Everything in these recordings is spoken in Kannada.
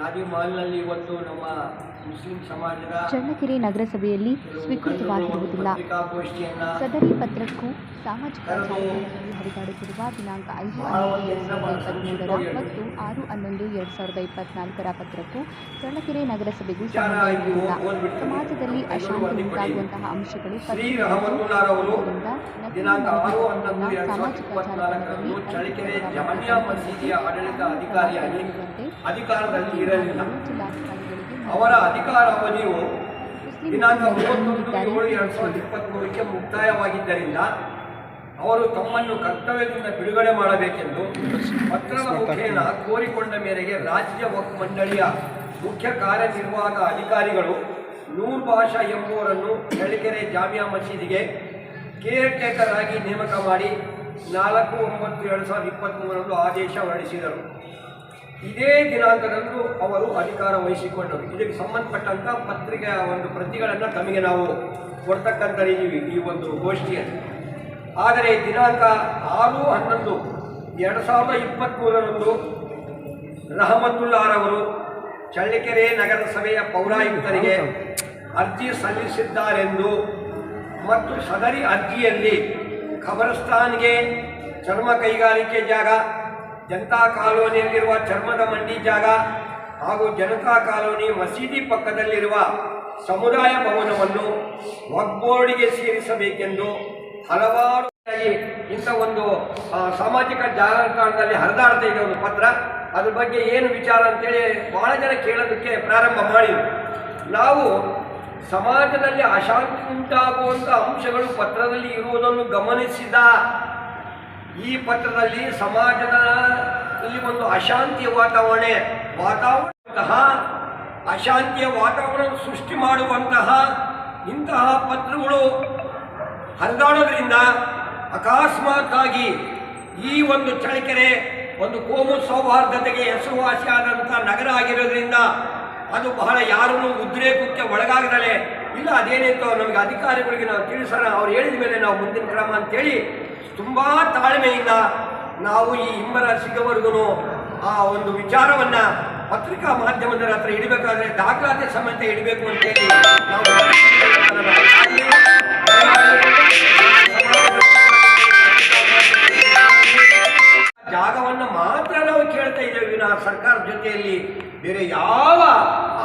ಹಾದಿ ಮಾಲ್ನಲ್ಲಿ ಇವತ್ತು ನಮ್ಮ ಮುಸ್ಲಿಂ ಸಮಾಜದ ಚಳ್ಳಕೆರೆ ನಗರಸಭೆಯಲ್ಲಿ ಸ್ವೀಕೃತವಾಗಿರುವುದಿಲ್ಲ. ಸದರಿ ಪತ್ರಕ್ಕೂ ಸಾಮಾಜಿಕ ಜಾಲತಾಣದಲ್ಲಿ ಹರಿದಾಡುತ್ತಿರುವ ದಿನಾಂಕ ಐದು ಹನ್ನೊಂದು ಎರಡು ಸಾವಿರದ ಇಪ್ಪತ್ತ್ಮೂರರ ಮತ್ತು ಆರು ಹನ್ನೊಂದು ಎರಡು ಸಾವಿರದ ಇಪ್ಪತ್ನಾಲ್ಕರ ಪತ್ರಕ್ಕೂ ಚಳ್ಳಕೆರೆ ನಗರಸಭೆಗೂ ಸಂಬಂಧಿಸಿಲ್ಲ ಸಮಾಜದಲ್ಲಿ ಅಶಾಂತಿ ಉಂಟಾಗುವಂತಹ ಅಂಶಗಳು ಸಾಮಾಜಿಕ ಜಾಲತಾಣದಲ್ಲಿ ಅಧಿಕಾರದಲ್ಲಿ ಇರಲಿಲ್ಲ. ಅವರ ಅಧಿಕಾರ ಅವಧಿಯು ದಿನಾಂಕ ಮೂವತ್ತೊಂದು ಏಳು ಎರಡು ಸಾವಿರದ ಇಪ್ಪತ್ತ್ಮೂರಕ್ಕೆ ಮುಕ್ತಾಯವಾಗಿದ್ದರಿಂದ ಅವರು ತಮ್ಮನ್ನು ಕರ್ತವ್ಯದಿಂದ ಬಿಡುಗಡೆ ಮಾಡಬೇಕೆಂದು ಪತ್ರದ ಮುಖೇನ ಕೋರಿಕೊಂಡ ಮೇರೆಗೆ ರಾಜ್ಯ ವಕ್ಫ್ ಮಂಡಳಿಯ ಮುಖ್ಯ ಕಾರ್ಯನಿರ್ವಾಹಕ ಅಧಿಕಾರಿಗಳು ನೂರ್ ಭಾಷಾ ಎಂಬುವರನ್ನು ಚಳ್ಳಕೆರೆ ಜಾಮಿಯಾ ಮಸೀದಿಗೆ ಕೇರ್ ಟೇಕರ್ ಆಗಿ ನೇಮಕ ಮಾಡಿ ನಾಲ್ಕು ಒಂಬತ್ತು ಎರಡು ಸಾವಿರದ ಇಪ್ಪತ್ತ್ಮೂರರಂದು ಆದೇಶ ಹೊರಡಿಸಿದರು. ಇದೇ ದಿನಾಂಕದಂದು ಅವರು ಅಧಿಕಾರ ವಹಿಸಿಕೊಂಡರು. ಇದಕ್ಕೆ ಸಂಬಂಧಪಟ್ಟಂಥ ಪತ್ರಿಕೆಯ ಒಂದು ಪ್ರತಿಗಳನ್ನು ತಮಗೆ ನಾವು ಕೊಡ್ತಕ್ಕಂಥ ಇದ್ದೀವಿ ಈ ಒಂದು ಗೋಷ್ಠಿಯಲ್ಲಿ. ಆದರೆ ದಿನಾಂಕ ಆರು ಹನ್ನೊಂದು ಎರಡು ಸಾವಿರದ ಇಪ್ಪತ್ತ್ಮೂರರಂದು ರಹಮತುಲ್ಲಾರವರು ಚಳ್ಳಕೆರೆ ನಗರಸಭೆಯ ಪೌರಾಯುಕ್ತರಿಗೆ ಅರ್ಜಿ ಸಲ್ಲಿಸಿದ್ದಾರೆಂದು ಮತ್ತು ಸದರಿ ಅರ್ಜಿಯಲ್ಲಿ ಖಬರಸ್ತಾನ್ಗೆ ಚರ್ಮ ಕೈಗಾರಿಕೆ ಜಾಗ ಜನತಾ ಕಾಲೋನಿಯಲ್ಲಿರುವ ಚರ್ಮದ ಮಂಡಿ ಜಾಗ ಹಾಗೂ ಜನತಾ ಕಾಲೋನಿ ಮಸೀದಿ ಪಕ್ಕದಲ್ಲಿರುವ ಸಮುದಾಯ ಭವನವನ್ನು ವಕ್ಬೋರ್ಡಿಗೆ ಸೇರಿಸಬೇಕೆಂದು ಹಲವಾರು ಇಂಥ ಒಂದು ಸಾಮಾಜಿಕ ಜಾಲತಾಣದಲ್ಲಿ ಹರಿದಾಡ್ತಾ ಇದೆ ಒಂದು ಪತ್ರ. ಅದ್ರ ಬಗ್ಗೆ ಏನು ವಿಚಾರ ಅಂತೇಳಿ ಬಹಳ ಜನ ಕೇಳೋದಕ್ಕೆ ಪ್ರಾರಂಭ ಮಾಡಿ. ನಾವು ಸಮಾಜದಲ್ಲಿ ಅಶಾಂತಿ ಉಂಟಾಗುವಂಥ ಅಂಶಗಳು ಪತ್ರದಲ್ಲಿ ಇರುವುದನ್ನು ಗಮನಿಸಿದ ಈ ಪತ್ರದಲ್ಲಿ ಸಮಾಜದ ಇಲ್ಲಿ ಒಂದು ಅಶಾಂತಿಯ ವಾತಾವರಣ ವಾತಾವರಣಂತಹ ಅಶಾಂತಿಯ ವಾತಾವರಣ ಸೃಷ್ಟಿ ಮಾಡುವಂತಹ ಇಂತಹ ಪತ್ರಗಳು ಹರಿದಾಡೋದ್ರಿಂದ ಅಕಸ್ಮಾತ್ ಆಗಿ ಈ ಒಂದು ಚಳಕೆರೆ ಒಂದು ಕೋಮು ಸೌಹಾರ್ದತೆಗೆ ಹೆಸರುವಾಸಿಯಾದಂಥ ನಗರ ಆಗಿರೋದ್ರಿಂದ ಅದು ಬಹಳ ಯಾರೂ ಉದ್ರೇಕಕ್ಕೆ ಒಳಗಾಗದಲೆ. ಇಲ್ಲ ಅದೇನಿತ್ತು ನಮಗೆ ಅಧಿಕಾರಿಗಳಿಗೆ ನಾವು ತಿಳಿಸೋಣ, ಅವ್ರು ಹೇಳಿದ ಮೇಲೆ ನಾವು ಮುಂದಿನ ಕ್ರಮ ಅಂತೇಳಿ ತುಂಬ ತಾಳ್ಮೆಯಿಂದ ನಾವು ಈ ಹಿಂಬರ ಸಿಗೋವರೆಗೂ ಆ ಒಂದು ವಿಚಾರವನ್ನು ಪತ್ರಿಕಾ ಮಾಧ್ಯಮದರ ಹತ್ರ ಇಡಬೇಕಾದ್ರೆ ದಾಖಲಾತಿ ಸಮೇತ ಇಡಬೇಕು ಅಂತೇಳಿ ನಾವು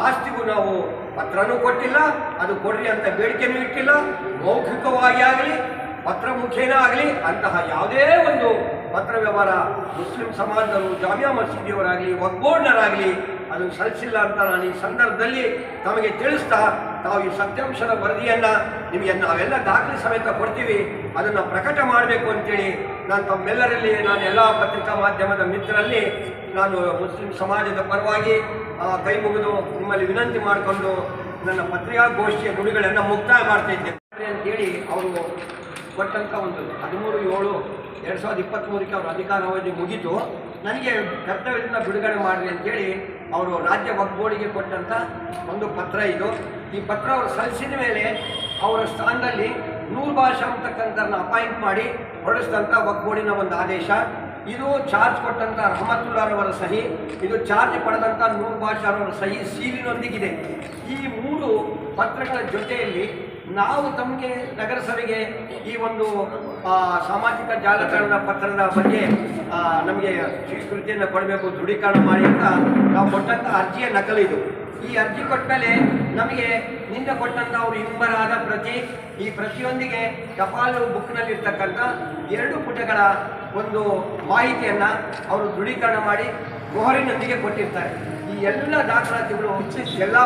ಆಸ್ತಿಗೂ ನಾವು ಪತ್ರನೂ ಕೊಟ್ಟಿಲ್ಲ, ಅದು ಕೊಡ್ರಿ ಅಂತ ಬೇಡಿಕೆನೂ ಇಟ್ಟಿಲ್ಲ, ಮೌಖಿಕವಾಗಿ ಆಗಲಿ ಪತ್ರ ಮುಖೇನ ಆಗಲಿ, ಅಂತಹ ಯಾವುದೇ ಒಂದು ಪತ್ರ ವ್ಯವಹಾರ ಮುಸ್ಲಿಂ ಸಮಾಜದವರು ಜಾಮಿಯಾ ಮಸೀದಿಯವರಾಗಲಿ ವಕ್ಬೋರ್ಡ್ನರಾಗಲಿ ಅದನ್ನು ಸಲ್ಲಿಸಿಲ್ಲ ಅಂತ ನಾನು ಈ ಸಂದರ್ಭದಲ್ಲಿ ತಮಗೆ ತಿಳಿಸ್ತಾ, ತಾವು ಈ ಸತ್ಯಾಂಶದ ವರದಿಯನ್ನು ನಿಮಗೆ ನಾವೆಲ್ಲ ದಾಖಲೆ ಸಮೇತ ಕೊಡ್ತೀವಿ, ಅದನ್ನು ಪ್ರಕಟ ಮಾಡಬೇಕು ಅಂತೇಳಿ ನಾನು ತಮ್ಮೆಲ್ಲರಲ್ಲಿ, ನಾನು ಎಲ್ಲ ಪತ್ರಿಕಾ ಮಾಧ್ಯಮದ ಮಿತ್ರರಲ್ಲಿ, ನಾನು ಮುಸ್ಲಿಂ ಸಮಾಜದ ಪರವಾಗಿ ಕೈ ಮುಗಿದು ನಿಮ್ಮಲ್ಲಿ ವಿನಂತಿ ಮಾಡಿಕೊಂಡು ನನ್ನ ಪತ್ರಿಕಾಗೋಷ್ಠಿಯ ನುಡಿಗಳನ್ನು ಮುಕ್ತಾಯ ಮಾಡ್ತಾ ಇದ್ದೇನೆ. ಅಂತೇಳಿ ಅವರು ಕೊಟ್ಟಂಥ ಒಂದು ಹದಿಮೂರು, ಏಳು, ಎರಡು ಸಾವಿರದ ಇಪ್ಪತ್ತ್ಮೂರಕ್ಕೆ ಅವರ ಅಧಿಕಾರಾವಧಿ ಮುಗಿತು. ನನಗೆ ಕರ್ತವ್ಯದಿಂದ ಬಿಡುಗಡೆ ಮಾಡಲಿ ಅಂತೇಳಿ ಅವರು ರಾಜ್ಯ ಒಗ್ಗೋಡಿಗೆ ಕೊಟ್ಟಂಥ ಒಂದು ಪತ್ರ ಇದು. ಈ ಪತ್ರ ಅವರು ಸಲ್ಲಿಸಿದ ಮೇಲೆ ಅವರ ಸ್ಥಾನದಲ್ಲಿ ನೂರು ಭಾಷಾ ಅಂತಕ್ಕಂಥವ್ರನ್ನ ಅಪಾಯಿಂಟ್ ಮಾಡಿ ಹೊರಡಿಸಿದಂಥ ಒಗ್ಗೂಡಿನ ಒಂದು ಆದೇಶ. ಇದು ಚಾರ್ಜ್ ಕೊಟ್ಟಂಥ ರಹಮತುಲ್ಲಾರವರ ಸಹಿ, ಇದು ಚಾರ್ಜ್ ಪಡೆದಂಥ ನೂರು ಭಾಷಾರವರ ಸಹಿ ಸೀಲಿನೊಂದಿಗಿದೆ. ಈ ಮೂರು ಪತ್ರಗಳ ಜೊತೆಯಲ್ಲಿ ನಾವು ತಮಗೆ ನಗರಸಭೆಗೆ ಈ ಒಂದು ಸಾಮಾಜಿಕ ಜಾಲತಾಣದ ಪತ್ರದ ಬಗ್ಗೆ ನಮಗೆ ಸ್ವೀಕೃತಿಯನ್ನು ಕೊಡಬೇಕು, ದೃಢೀಕರಣ ಮಾಡಿ ಅಂತ ನಾವು ಕೊಟ್ಟಂಥ ಅರ್ಜಿಯ ನಕಲಿದು ಈ ಅರ್ಜಿ ಕೊಟ್ಟಮೇಲೆ ನಮಗೆ ನಿನ್ನೆ ಕೊಟ್ಟಂತ ಅವರು ಹಿಂಬರಾದ ಪ್ರತಿ, ಈ ಪ್ರತಿಯೊಂದಿಗೆ ಟಪಾಲು ಬುಕ್ನಲ್ಲಿರ್ತಕ್ಕಂಥ ಎರಡು ಪುಟಗಳ ಒಂದು ಮಾಹಿತಿಯನ್ನು ಅವರು ದೃಢೀಕರಣ ಮಾಡಿ ಮೊಹರಿನೊಂದಿಗೆ ಕೊಟ್ಟಿರ್ತಾರೆ. ಈ ಎಲ್ಲ ದಾಖಲಾತಿಗಳು ಎಲ್ಲ